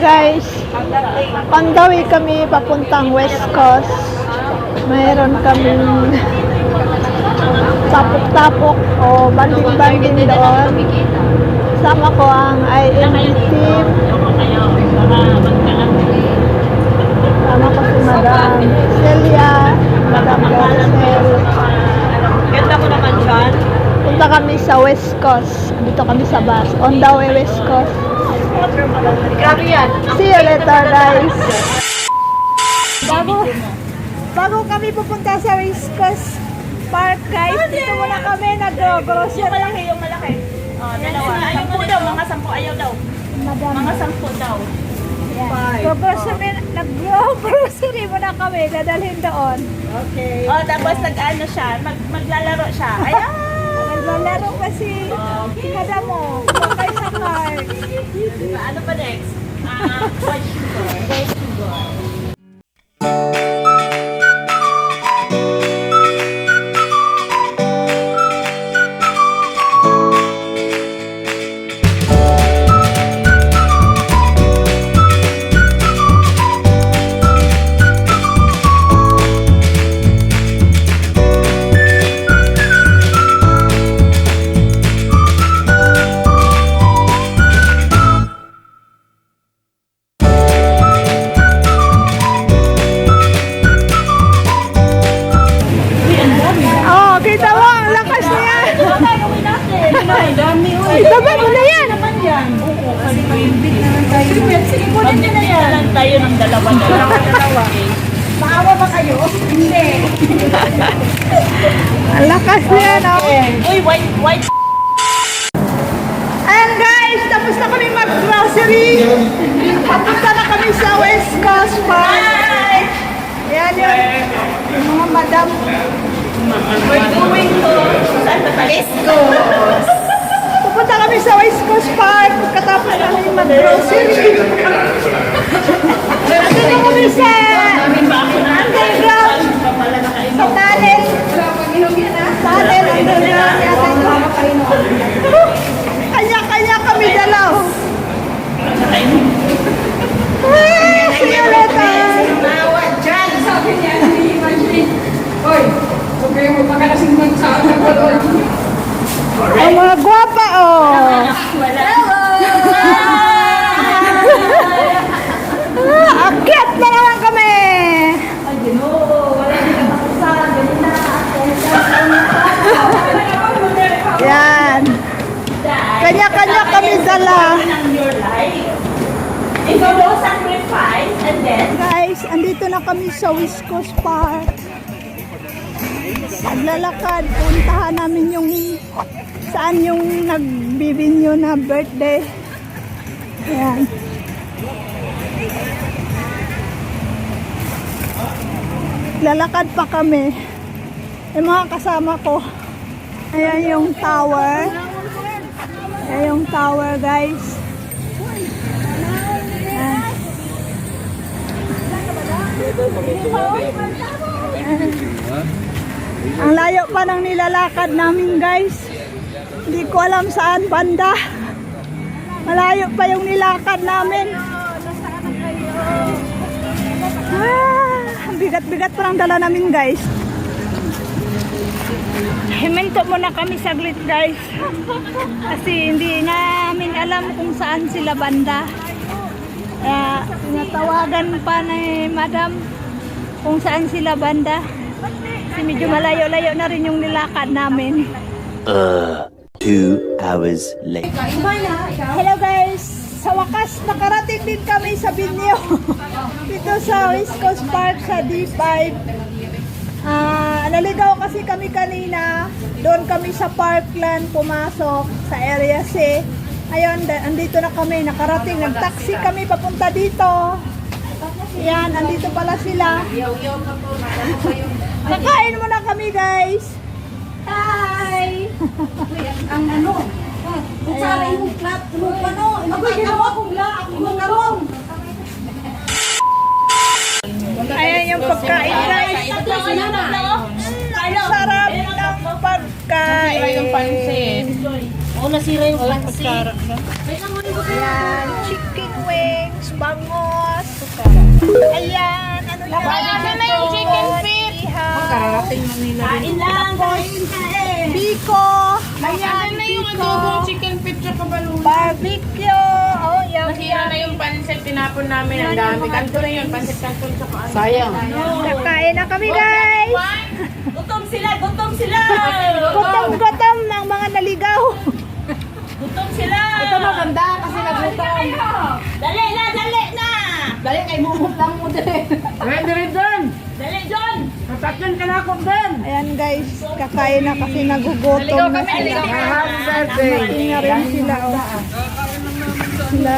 guys, Pandawi kami papuntang West Coast. Mayroon kaming tapok-tapok o banding-banding doon. Sama ko ang IMD team. Sama ko si Madam Celia, Madam Garcel. Ganda ko naman dyan. Punta kami sa West Coast. Dito kami sa bus. On the way West Coast. Grabe yan. See you later, guys. Bago, bago kami pupunta sa West Coast Park, guys, dito muna kami Yung nag-grocery. malaki, yung malaki. Oh, dalawa. Sampu daw, mga sampu ayaw daw. Madam, Mga sampu daw. Go-grocery, nag-grocery muna kami, dadalhin doon. Okay. Oh, tapos nag-ano siya, mag maglalaro siya. Ayan! Naglalaro kasi, kada mo, bakay sa car. ano pa next? Ah, watch sugar. Watch Dalawa. Maawa ba kayo? Hindi. Ang lakas niya, no? Uy, white, white. Ayan guys, tapos na kami mag-grocery. Papunta na kami sa West Coast Park. Ayan yun. Yung mga madam. We're going to West Coast. Pupunta kami sa West Coast Park. Pagkatapos namin mag-grocery. Ando na kami sa underground. Sa tunnel. Tunnel, underground. Yata ito. Kanya-kanya kami dalaw. Ah, See you later. Nawa dyan! Sabi niya, ni Imagine. Hoy, huwag kayong magpakalasing mag sa akin. Ang mga gwapa, oh. Ah, akyat na naman kami. Yan. Kanya-kanya kami dala. ng your life. If you don't sacrifice and then Guys, andito na kami sa West Coast Park. Naglalakad, puntahan namin yung saan yung nagbibinyo na birthday. Ayan. Lalakad pa kami. Yung mga kasama ko. Ayan yung tower. Ayan yung tower, guys. Ayan. Ang layo pa ng nilalakad namin guys. Hindi ko alam saan banda. Malayo pa yung nilakad namin. Ah, bigat-bigat pa dala namin guys. Himinto muna kami saglit guys. Kasi hindi namin alam kung saan sila banda. Kaya tinatawagan pa ni madam kung saan sila banda. Kasi medyo malayo-layo na rin yung nilakad namin. Uh, two hours later. Hello guys! Sa wakas, nakarating din kami sa Binyo. Dito sa West Coast Park sa D5. Ah, naligaw kasi kami kanina. Doon kami sa Parkland pumasok sa Area C. Ayun, andito na kami, nakarating. Nag-taxi kami papunta dito. Yan, andito pala sila. Kakain muna kami guys. Hi! Ang ano? Kung sa akin mong plat, mong ano, Agoy, ginawa kong la, ako mong karong. Ayan yung pagkain guys. Ang sarap ng pagkain. Oo, nasira yung pansit. Ayan, chicken wings. Bangos. Ayan, ano yan? Ano na yung chicken feet? Kararating na nila. Kain lang, kain kain. Biko. Ayan, Ano na yung adobong chicken feet sa kabaluna? Barbecue. Oh, yum, Nasira na yung pansit, tinapon namin ang dami. Kanto na yun, pansit kanto sa kaan. Sayang. Kakain na kami, guys. Gutom sila, gutom sila. Gutom-gutom ng mga naligaw. Gutom sila. Ito maganda kasi nagutom. Dali na, dali na. Dali kay mumut lang mo din. Ready rin doon! Dali, John. Tatakyan ka na ako doon! Ayan, guys. Kakain na kasi nagugutom na sila. Happy birthday! Tingnan rin sila, oh. Sila...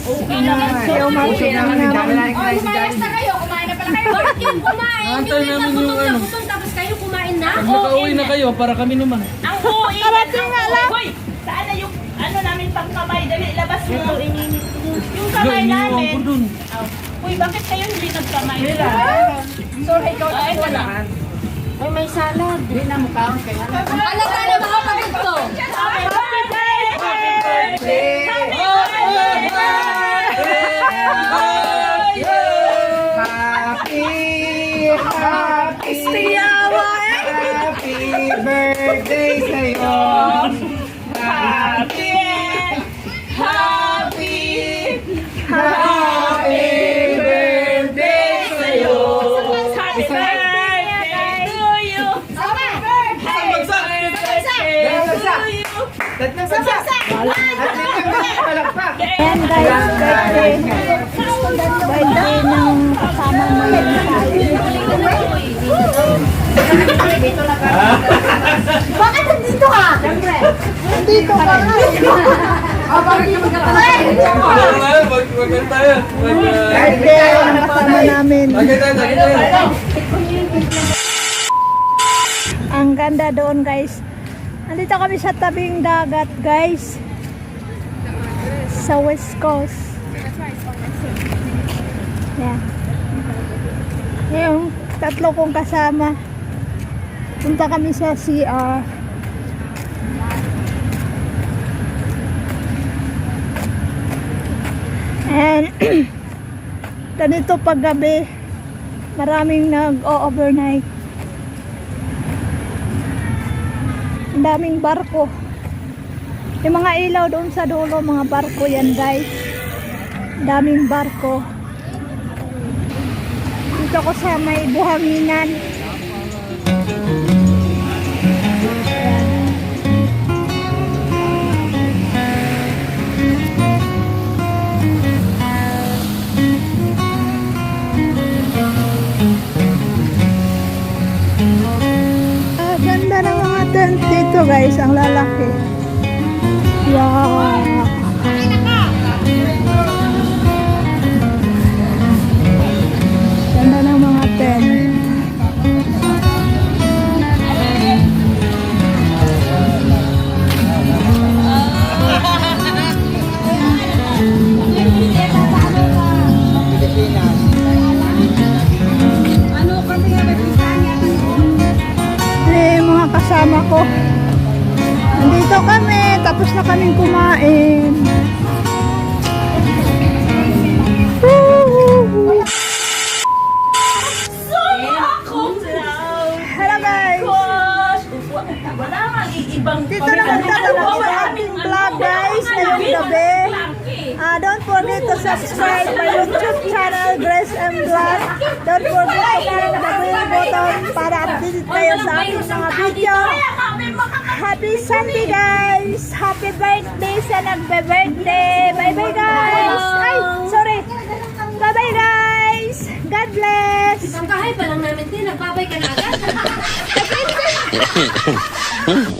Kumain na kayo, kumain na pala kayo. Bakit yung kumain? Antay namin yung ano. Tapos kayo kumain na? Pag nakauwi na kayo, para kami naman. Ang uwi. Karating nga lang. Saan na yung ano namin pangkamay? Dali, labas mo. Yung Lo, kamay iniwan ko namin. dun. Uy, bakit kayo hindi nagkamay? Sorry, ikaw Ay, wala. Ay, may salad. Hindi na mukha ang kaya. Ano ka na mga kapit ko? Happy birthday! Happy birthday! Happy Happy, happy, Siyawa, eh. happy birthday sa'yo! Ayan, guys. Birthday. Birthday ng kasama namin Bakit nandito ka? Siyempre. Nandito ka nga. Oh, bakit ka magkakasama? Magkakaroon tayo. Birthday ng kasama namin. Ang ganda doon, guys. Nandito kami sa tabing dagat, guys. Sa West Coast. Yeah. Yung tatlo kong kasama. Punta kami sa CR. And ganito pag gabi, maraming nag-overnight. Ang daming barko. Yung mga ilaw doon sa dulo, mga barko yan guys. Daming barko. Dito ko sa may buhanginan. Ah, ganda ng mga tent dito guys, ang lalaki. Kasama ko. Nandito kami, tapos na kaming kumain. Hello guys! Dito na magtatapos ang ating vlog guys ngayong gabi. Don't forget to subscribe my YouTube channel, Grace M Vlog. Don't forget to click the bell button para updated kayo sa aking mga video. Happy Sunday guys! Happy birthday sa nagbe-birthday! Bye-bye guys! Ay, sorry! Bye-bye guys! God bless! Ang bahay pa lang namin din, nagbabay ka na agad.